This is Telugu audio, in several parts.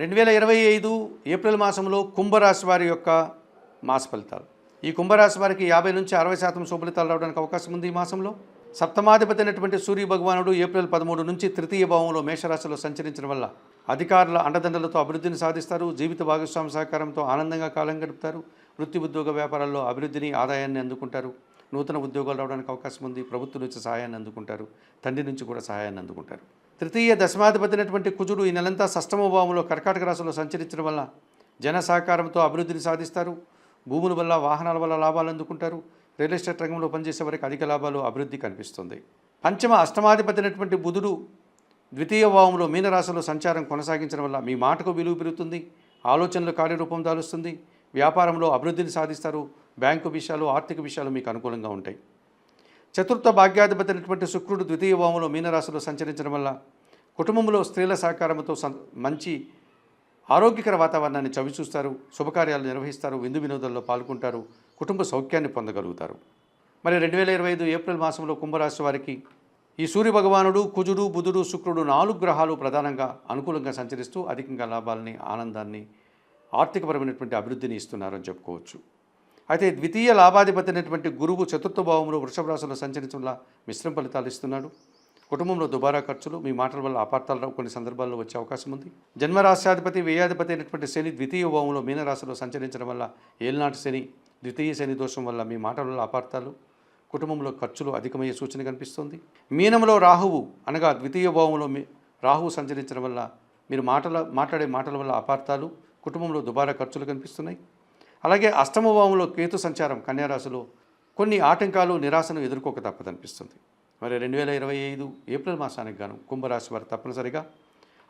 రెండు వేల ఇరవై ఐదు ఏప్రిల్ మాసంలో కుంభరాశి వారి యొక్క మాస ఫలితాలు. ఈ కుంభరాశి వారికి యాభై నుంచి అరవై శాతం శుభలితాలు రావడానికి అవకాశం ఉంది ఈ మాసంలో. సప్తమాధిపతి అయినటువంటి సూర్య భగవానుడు ఏప్రిల్ పదమూడు నుంచి తృతీయ భావంలో మేషరాశిలో సంచరించడం వల్ల అధికారుల అండదండలతో అభివృద్ధిని సాధిస్తారు. జీవిత భాగస్వామి సహకారంతో ఆనందంగా కాలం గడుపుతారు. వృత్తి ఉద్యోగ వ్యాపారాల్లో అభివృద్ధిని ఆదాయాన్ని అందుకుంటారు. నూతన ఉద్యోగాలు రావడానికి అవకాశం ఉంది. ప్రభుత్వం నుంచి సహాయాన్ని అందుకుంటారు. తండ్రి నుంచి కూడా సహాయాన్ని అందుకుంటారు. తృతీయ దశమాధిపతి అయినటువంటి కుజుడు ఈ నెలంతా సష్టమభావంలో కర్కాటక రాశిలో సంచరించడం వల్ల జన సహకారంతో అభివృద్ధిని సాధిస్తారు. భూముల వల్ల వాహనాల వల్ల లాభాలు అందుకుంటారు. రియల్ ఎస్టేట్ రంగంలో పనిచేసే వారికి అధిక లాభాలు అభివృద్ధి కనిపిస్తుంది. పంచమ అష్టమాధిపతి అయినటువంటి బుధుడు ద్వితీయ భావంలో మీనరాశిలో సంచారం కొనసాగించడం వల్ల మీ మాటకు విలువ పెరుగుతుంది. ఆలోచనలు కార్యరూపం దాలుస్తుంది. వ్యాపారంలో అభివృద్ధిని సాధిస్తారు. బ్యాంకు విషయాలు ఆర్థిక విషయాలు మీకు అనుకూలంగా ఉంటాయి. చతుర్థ భాగ్యాధిపతి అయినటువంటి శుక్రుడు ద్వితీయ భావంలో మీనరాశిలో సంచరించడం వల్ల కుటుంబంలో స్త్రీల సహకారంతో సం- మంచి ఆరోగ్యకర వాతావరణాన్ని చవిచూస్తారు. శుభకార్యాలు నిర్వహిస్తారు. విందు వినోదాల్లో పాల్గొంటారు. కుటుంబ సౌఖ్యాన్ని పొందగలుగుతారు. మరి రెండు వేల ఇరవై ఐదు ఏప్రిల్ మాసంలో కుంభరాశి వారికి ఈ సూర్య భగవానుడు కుజుడు బుధుడు శుక్రుడు నాలుగు గ్రహాలు ప్రధానంగా అనుకూలంగా సంచరిస్తూ అధికంగా లాభాలని ఆనందాన్ని ఆర్థికపరమైనటువంటి అభివృద్ధిని ఇస్తున్నారని చెప్పుకోవచ్చు. అయితే ద్వితీయ లాభాధిపతి అయినటువంటి గురువు చతుర్థ భావంలో వృషభ రాశిలో సంచరించడం వల్ల మిశ్రమ ఫలితాలు ఇస్తున్నాడు. కుటుంబంలో దుబారా ఖర్చులు మీ మాటల వల్ల అపార్థాలు కొన్ని సందర్భాల్లో వచ్చే అవకాశం ఉంది. జన్మరాశ్యాధిపతి వ్యయాధిపతి అయినటువంటి శని ద్వితీయ భావంలో మీనరాశిలో సంచరించడం వల్ల ఏలినాటి శని ద్వితీయ శని దోషం వల్ల మీ మాటల వల్ల అపార్థాలు కుటుంబంలో ఖర్చులు అధికమయ్యే సూచన కనిపిస్తుంది. మీనంలో రాహువు అనగా ద్వితీయ భావంలో మీ రాహువు సంచరించడం వల్ల మీరు మాటల మాట్లాడే మాటల వల్ల అపార్థాలు కుటుంబంలో దుబారా ఖర్చులు కనిపిస్తున్నాయి. అలాగే అష్టమభావంలో కేతు సంచారం కన్యారాశిలో కొన్ని ఆటంకాలు నిరాశను ఎదుర్కోక తప్పదనిపిస్తుంది. మరి రెండు వేల ఇరవై ఐదు ఏప్రిల్ మాసానికి గాను కుంభరాశి వారు తప్పనిసరిగా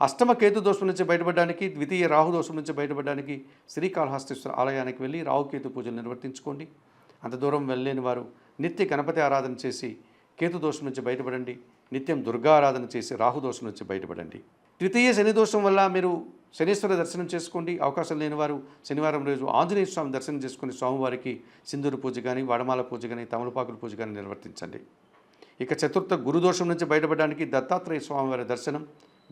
అష్టమ కేతు దోషం నుంచి బయటపడడానికి ద్వితీయ రాహు దోషం నుంచి బయటపడడానికి శ్రీకాళహస్తీశ్వర ఆలయానికి వెళ్ళి రాహుకేతు పూజలు నిర్వర్తించుకోండి. అంత దూరం వెళ్ళలేని వారు నిత్య గణపతి ఆరాధన చేసి కేతు దోషం నుంచి బయటపడండి. నిత్యం దుర్గా ఆరాధన చేసి రాహు దోషం నుంచి బయటపడండి. ద్వితీయ శని దోషం వల్ల మీరు శనీశ్వర దర్శనం చేసుకోండి. అవకాశం లేని వారు శనివారం రోజు ఆంజనేయ స్వామి దర్శనం చేసుకుని స్వామివారికి సింధూరు పూజ కానీ వడమాల పూజ కానీ తమలపాకుల పూజ కానీ నిర్వర్తించండి. ఇక చతుర్థ గురుదోషం నుంచి బయటపడడానికి దత్తాత్రేయ స్వామివారి దర్శనం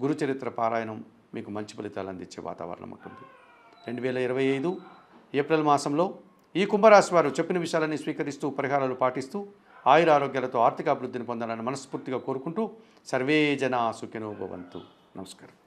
గురుచరిత్ర పారాయణం మీకు మంచి ఫలితాలు అందించే వాతావరణం ఉంటుంది రెండు వేల ఇరవై ఐదు ఏప్రిల్ మాసంలో ఈ కుంభరాశి వారు చెప్పిన విషయాలన్నీ స్వీకరిస్తూ పరిహారాలు పాటిస్తూ ఆయుర ఆరోగ్యాలతో ఆర్థిక అభివృద్ధిని పొందాలని మనస్ఫూర్తిగా కోరుకుంటూ సర్వే జనా సుఖినో భవంతు. నమస్కారం.